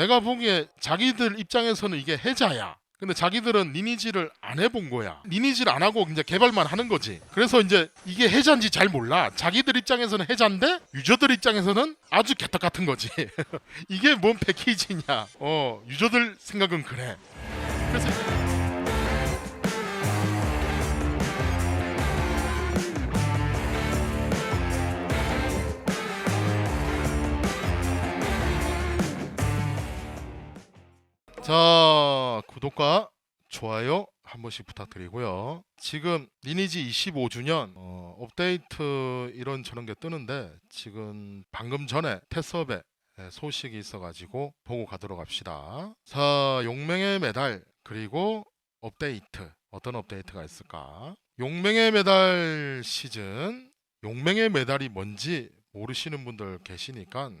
내가 보기에 자기들 입장에서는 이게 해자야. 근데 자기들은 리니지를 안 해본 거야. 리니지를 안 하고 이제 개발만 하는 거지. 그래서 이제 이게 해자인지 잘 몰라. 자기들 입장에서는 해자인데 유저들 입장에서는 아주 개떡 같은 거지. 이게 뭔 패키지냐. 어 유저들 생각은 그래. 그래서 자 구독과 좋아요 한 번씩 부탁드리고요. 지금 리니지 25주년 어, 업데이트 이런 저런 게 뜨는데 지금 방금 전에 테스업에 소식이 있어가지고 보고 가도록 합시다. 자 용맹의 메달 그리고 업데이트 어떤 업데이트가 있을까? 용맹의 메달 시즌 용맹의 메달이 뭔지 모르시는 분들 계시니까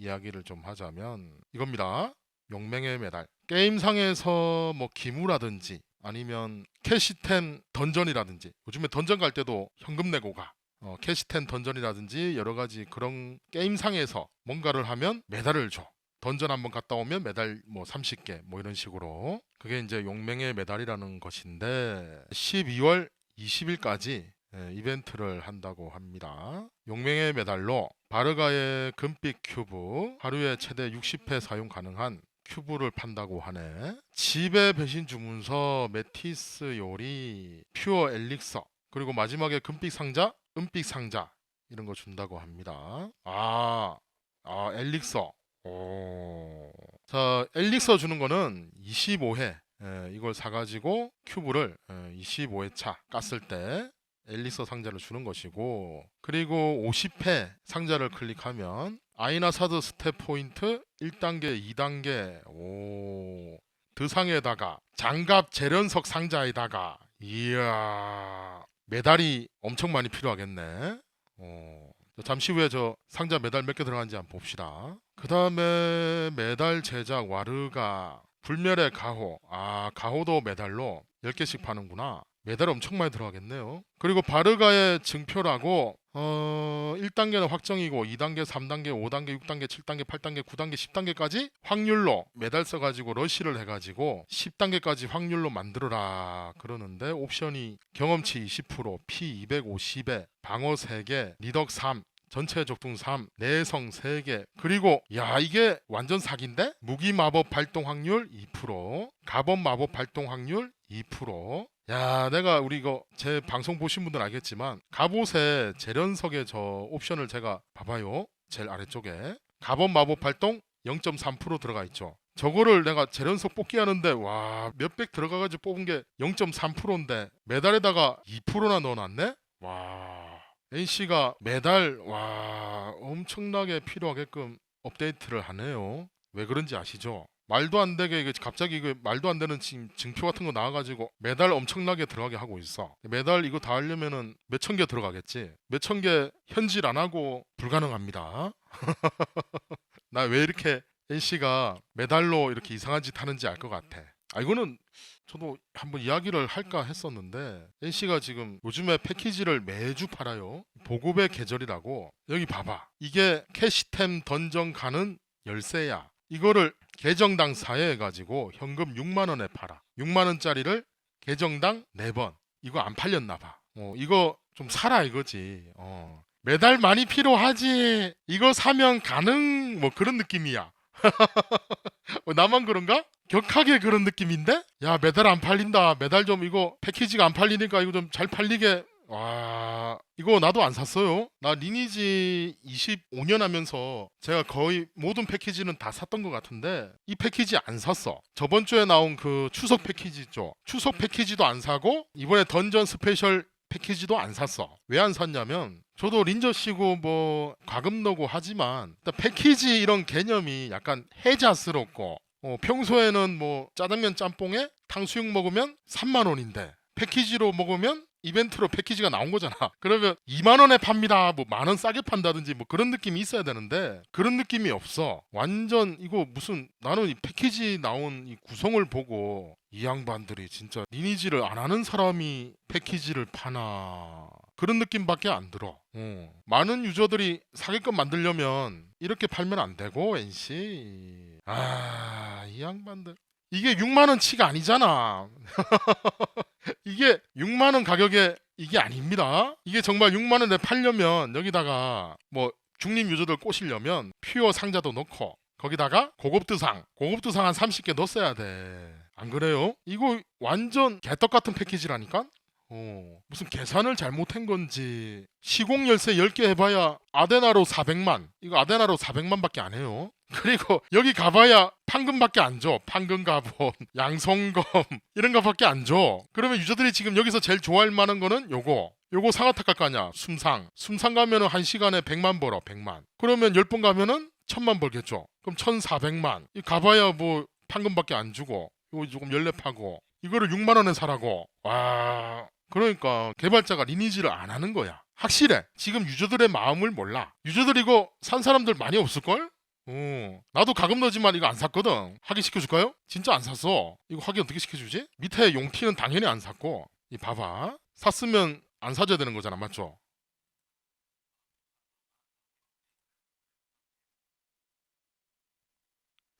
이야기를 좀 하자면 이겁니다. 용맹의 메달. 게임상에서 뭐 기무라든지 아니면 캐시텐 던전이라든지 요즘에 던전 갈 때도 현금 내고 가 어, 캐시텐 던전이라든지 여러 가지 그런 게임상에서 뭔가를 하면 메달을 줘. 던전 한번 갔다 오면 메달 뭐 30개 뭐 이런 식으로. 그게 이제 용맹의 메달이라는 것인데 12월 20일까지 예, 이벤트를 한다고 합니다. 용맹의 메달로 바르가의 금빛 큐브 하루에 최대 60회 사용 가능한 큐브를 판다고 하네. 집에 배신 주문서 메티스 요리 퓨어 엘릭서 그리고 마지막에 금빛 상자, 은빛 상자 이런 거 준다고 합니다. 아, 아 엘릭서. 오. 자, 엘릭서 주는 거는 25회 예, 이걸 사가지고 큐브를 예, 25회차 깠을 때 엘릭서 상자를 주는 것이고 그리고 50회 상자를 클릭하면 아이나사드 스텝 포인트 1단계, 2단계 오. 드상에다가 장갑 재련석 상자에다가 이야 메달이 엄청 많이 필요하겠네. 어, 잠시 후에 저 상자 메달 몇 개 들어간지 한번 봅시다. 그 다음에 메달 제작 와르가 불멸의 가호. 아 가호도 메달로 10개씩 파는구나 메달 엄청 많이 들어가겠네요. 그리고 바르가의 증표라고 어 1단계는 확정이고 2단계, 3단계, 5단계, 6단계, 7단계, 8단계, 9단계, 10단계까지 확률로 메달 써가지고 러시를 해가지고 10단계까지 확률로 만들어라 그러는데 옵션이 경험치 20%, 피 250에 방어 3개, 리덕 3, 전체 적중 3, 내성 3개. 그리고 야 이게 완전 사기인데? 무기 마법 발동 확률 2%, 가범 마법 발동 확률 2%. 야, 내가 우리 이거 제 방송 보신 분들 알겠지만 갑옷의 재련석의 저 옵션을 제가 봐봐요. 제일 아래쪽에 가범 마법 발동 0.3% 들어가 있죠. 저거를 내가 재련석 뽑기 하는데 와 몇백 들어가가지고 뽑은 게 0.3%인데 메달에다가 2%나 넣어놨네? 와 NC가 매달 와 엄청나게 필요하게끔 업데이트를 하네요. 왜 그런지 아시죠? 말도 안 되게 이게 갑자기 그 말도 안 되는 지금 증표 같은 거 나와가지고 매달 엄청나게 들어가게 하고 있어. 매달 이거 다 하려면은 몇 천 개 들어가겠지. 몇 천 개 현질 안 하고 불가능합니다. 나 왜 이렇게 NC가 매달로 이렇게 이상한 짓 하는지 알 것 같아. 아 이거는 저도 한번 이야기를 할까 했었는데 NC가 지금 요즘에 패키지를 매주 팔아요. 보급의 계절이라고 여기 봐봐. 이게 캐시템 던전 가는 열쇠야. 이거를 계정당 4회 해가지고 현금 6만 원에 팔아. 6만 원짜리를 계정당 4번. 이거 안 팔렸나 봐. 어, 이거 좀 사라 이거지. 어. 매달 많이 필요하지. 이거 사면 가능 뭐 그런 느낌이야. 어, 나만 그런가? 격하게 그런 느낌인데? 야 메달 안 팔린다 메달 좀 이거 패키지가 안 팔리니까 이거 좀 잘 팔리게 와 이거 나도 안 샀어요. 나 리니지 25년 하면서 제가 거의 모든 패키지는 다 샀던 것 같은데 이 패키지 안 샀어. 저번 주에 나온 그 추석 패키지 있죠. 추석 패키지도 안 사고 이번에 던전 스페셜 패키지도 안 샀어. 왜 안 샀냐면 저도 린저 씨고 뭐 과금 넣고 하지만 패키지 이런 개념이 약간 해자스럽고 어, 평소에는 뭐 짜장면 짬뽕에 탕수육 먹으면 3만 원인데 패키지로 먹으면 이벤트로 패키지가 나온 거잖아. 그러면 2만 원에 팝니다. 뭐 만 원 싸게 판다든지 뭐 그런 느낌이 있어야 되는데 그런 느낌이 없어. 완전 이거 무슨 나는 이 패키지 나온 이 구성을 보고 이 양반들이 진짜 리니지를 안 하는 사람이 패키지를 파나 그런 느낌밖에 안 들어. 어. 많은 유저들이 사게끔 만들려면 이렇게 팔면 안 되고 NC 아이 양반들 이게 6만 원치가 아니잖아. 이게 6만 원 가격에 이게 아닙니다. 이게 정말 6만 원에 팔려면 여기다가 뭐 중립 유저들 꼬시려면 퓨어 상자도 넣고 거기다가 고급 두상, 고급 두상 한 30개 넣었어야 돼. 안 그래요? 이거 완전 개떡 같은 패키지라니까? 어, 무슨 계산을 잘못한 건지. 시공 열쇠 10개 해봐야 아데나로 400만. 이거 아데나로 400만밖에 안 해요. 그리고 여기 가봐야 판금밖에 안 줘. 판금 가본 양성검 이런 거밖에 안 줘. 그러면 유저들이 지금 여기서 제일 좋아할 만한 거는 요거. 요거 상하타 깎 아냐? 숨상. 숨상 가면은 한 시간에 100만 벌어 100만. 그러면 10번 가면은 1000만 벌겠죠. 그럼 1400만. 이 가봐야 뭐 판금밖에 안 주고 이거 조금 연랩하고 이거를 6만 원에 사라고. 와 그러니까 개발자가 리니지를 안 하는 거야 확실해 지금 유저들의 마음을 몰라 유저들 이거 산 사람들 많이 없을걸? 어, 나도 가금 넣지만 이거 안 샀거든 확인 시켜줄까요? 진짜 안 샀어 이거 확인 어떻게 시켜주지? 밑에 용티는 당연히 안 샀고 이 봐봐 샀으면 안 사줘야 되는 거잖아 맞죠?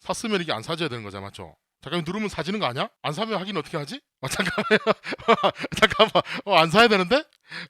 샀으면 이게 안 사줘야 되는 거잖아 맞죠? 잠깐만 누르면 사지는 거 아니야? 안 사면 확인 어떻게 하지? 어, 잠깐만 잠깐만. 어, 안 사야 되는데?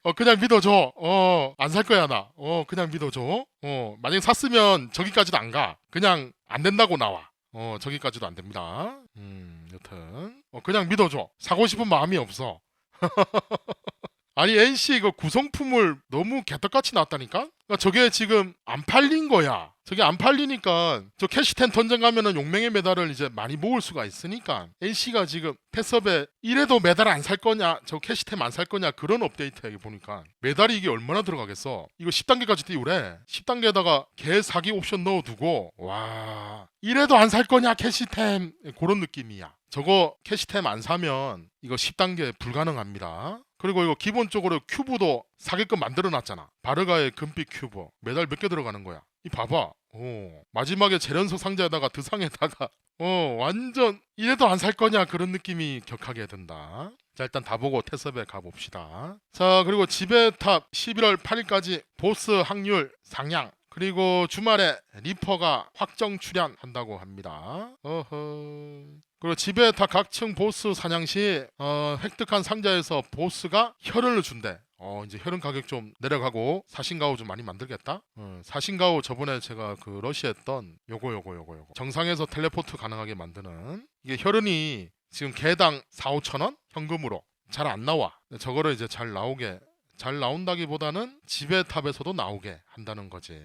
어 그냥 믿어줘. 어 안 살 거야 나어 그냥 믿어줘. 어 만약에 샀으면 저기까지도 안 가. 그냥 안 된다고 나와. 어 저기까지도 안 됩니다. 음 여튼. 어 그냥 믿어줘. 사고 싶은 마음이 없어 아니 NC 이거 구성품을 너무 개떡같이 나왔다니까? 그러니까 저게 지금 안 팔린 거야. 저게 안 팔리니까 저 캐시텐 던전 가면은 용맹의 메달을 이제 많이 모을 수가 있으니까 NC가 지금 패스업에 이래도 메달 안 살 거냐 저 캐시템 안 살 거냐 그런 업데이트야 이게 보니까 메달이 이게 얼마나 들어가겠어. 이거 10단계까지 띄우래. 10단계에다가 개 사기 옵션 넣어두고 와 이래도 안 살 거냐 캐시템. 그런 느낌이야. 저거 캐시템 안 사면 이거 10단계 불가능합니다 그리고 이거 기본적으로 큐브도 사게끔 만들어 놨잖아. 바르가의 금빛 큐브. 메달 몇 개 들어가는 거야. 이 봐봐. 오. 마지막에 재련석 상자에다가 드상에다가 어 완전 이래도 안 살 거냐 그런 느낌이 격하게 든다. 자 일단 다 보고 테스업에 가 봅시다. 자 그리고 지배탑 11월 8일까지 보스 확률 상향 그리고 주말에 리퍼가 확정 출연한다고 합니다. 어허. 그리고 지배타 각층 보스 사냥 시 어, 획득한 상자에서 보스가 혈을 준대. 어 이제 혈은 가격 좀 내려가고 사신가오 좀 많이 만들겠다. 어, 사신가오 저번에 제가 그 러시했던 요거 요거 요거 요거 정상에서 텔레포트 가능하게 만드는 이게 혈은이 지금 개당 4, 5천 원 현금으로 잘 안 나와. 저거를 이제 잘 나오게 잘 나온다기보다는 지배탑에서도 나오게 한다는 거지.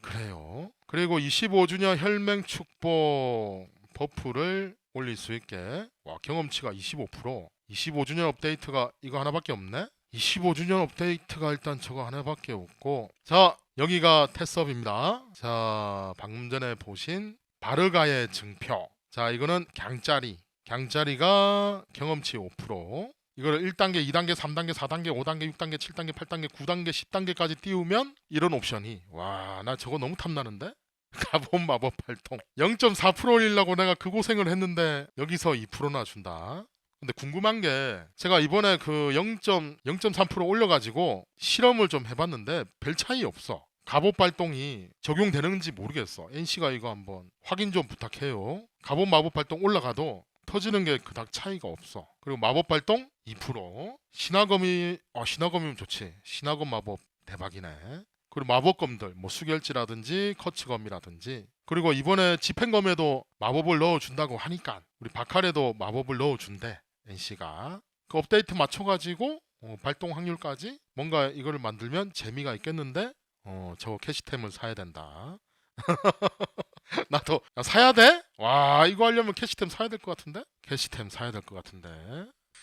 그래요. 그리고 25주년 혈맹 축복 버프를 올릴 수 있게. 와 경험치가 25% 25주년 업데이트가 이거 하나밖에 없네? 25주년 업데이트가 일단 저거 하나밖에 없고. 자 여기가 테스업입니다. 자 방금 전에 보신 바르가의 증표. 자 이거는 강짜리. 강짜리가 경험치 5% 이거를 1단계, 2단계, 3단계, 4단계, 5단계, 6단계, 7단계, 8단계, 9단계, 10단계까지 띄우면 이런 옵션이 와 나 저거 너무 탐나는데 가본 마법 활동 0.4% 올리려고 내가 그 고생을 했는데 여기서 2%나 준다. 근데 궁금한 게 제가 이번에 그 0. 0.3% 올려가지고 실험을 좀 해봤는데 별 차이 없어. 갑옷 발동이 적용되는지 모르겠어. NC가 이거 한번 확인 좀 부탁해요. 갑옷 마법 발동 올라가도 터지는 게 그닥 차이가 없어. 그리고 마법 발동 2%. 신화검이 어 신화검이면 좋지. 신화검 마법 대박이네. 그리고 마법검들 뭐 수결지라든지 커츠검이라든지 그리고 이번에 집행검에도 마법을 넣어준다고 하니까 우리 바칼에도 마법을 넣어준대 NC가 그 업데이트 맞춰가지고 어, 발동 확률까지 뭔가 이거를 만들면 재미가 있겠는데 어 저거 캐시템을 사야 된다 나도 야, 사야 돼? 와 이거 하려면 캐시템 사야 될 것 같은데? 캐시템 사야 될 것 같은데.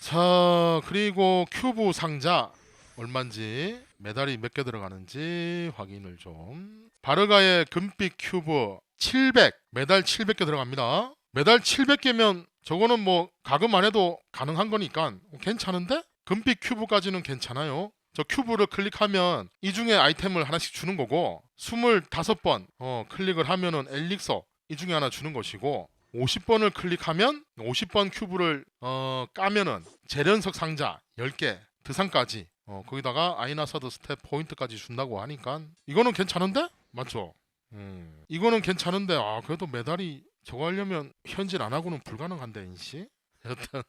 자 그리고 큐브 상자. 얼마인지 메달이 몇 개 들어가는지 확인을 좀. 바르가의 금빛 큐브 700 메달 700개 들어갑니다. 메달 700개면 저거는 뭐 가금 안 해도 가능한 거니까 괜찮은데? 금빛 큐브까지는 괜찮아요. 저 큐브를 클릭하면 이 중에 아이템을 하나씩 주는 거고 25번 어, 클릭을 하면은 엘릭서 이 중에 하나 주는 것이고 50번을 클릭하면 50번 큐브를 어, 까면은 재련석 상자 10개 드상까지 어, 거기다가 아이나사드 스텝 포인트까지 준다고 하니까 이거는 괜찮은데? 맞죠? 음. 이거는 괜찮은데 아 그래도 메달이 저거 하려면 현질 안 하고는 불가능한데 NC. 여튼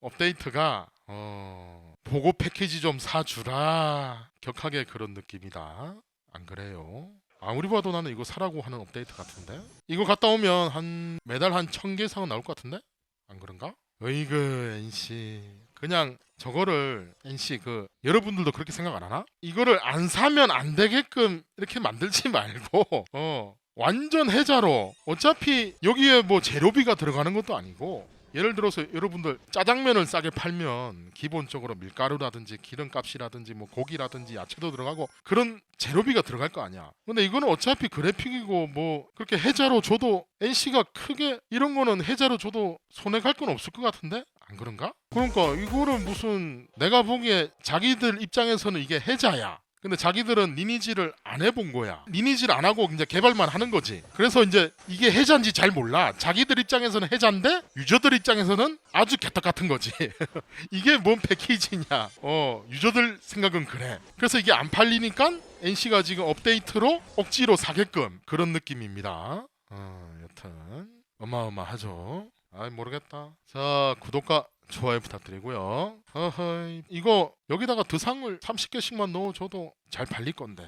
업데이트가 어, 보고 패키지 좀 사주라 격하게 그런 느낌이다. 안 그래요? 아무리 봐도 나는 이거 사라고 하는 업데이트 같은데 이거 갔다 오면 한 매달 한 천개 이상은 나올 것 같은데 안 그런가? 어이그 NC 그냥 저거를 NC 그 여러분들도 그렇게 생각 안 하나? 이거를 안 사면 안 되게끔 이렇게 만들지 말고 어 완전 해자로 어차피 여기에 뭐 재료비가 들어가는 것도 아니고 예를 들어서 여러분들 짜장면을 싸게 팔면 기본적으로 밀가루라든지 기름값이라든지 뭐 고기라든지 야채도 들어가고 그런 재료비가 들어갈 거 아니야. 근데 이거는 어차피 그래픽이고 뭐 그렇게 해자로 줘도 NC가 크게 이런 거는 해자로 줘도 손해 갈 건 없을 것 같은데 안 그런가? 그러니까 이거는 무슨 내가 보기에 자기들 입장에서는 이게 해자야. 근데 자기들은 리니지를 안 해본 거야. 리니지를 안 하고 이제 개발만 하는 거지. 그래서 이제 이게 해자인지 잘 몰라. 자기들 입장에서는 해자인데 유저들 입장에서는 아주 개떡 같은 거지. 이게 뭔 패키지냐. 어, 유저들 생각은 그래. 그래서 이게 안 팔리니까 NC가 지금 업데이트로 억지로 사게끔 그런 느낌입니다. 어, 여튼 어마어마하죠. 아이 모르겠다. 자 구독과 좋아요 부탁드리고요. 어허이 이거 여기다가 드상을 30개씩만 넣어줘도 잘 팔릴 건데.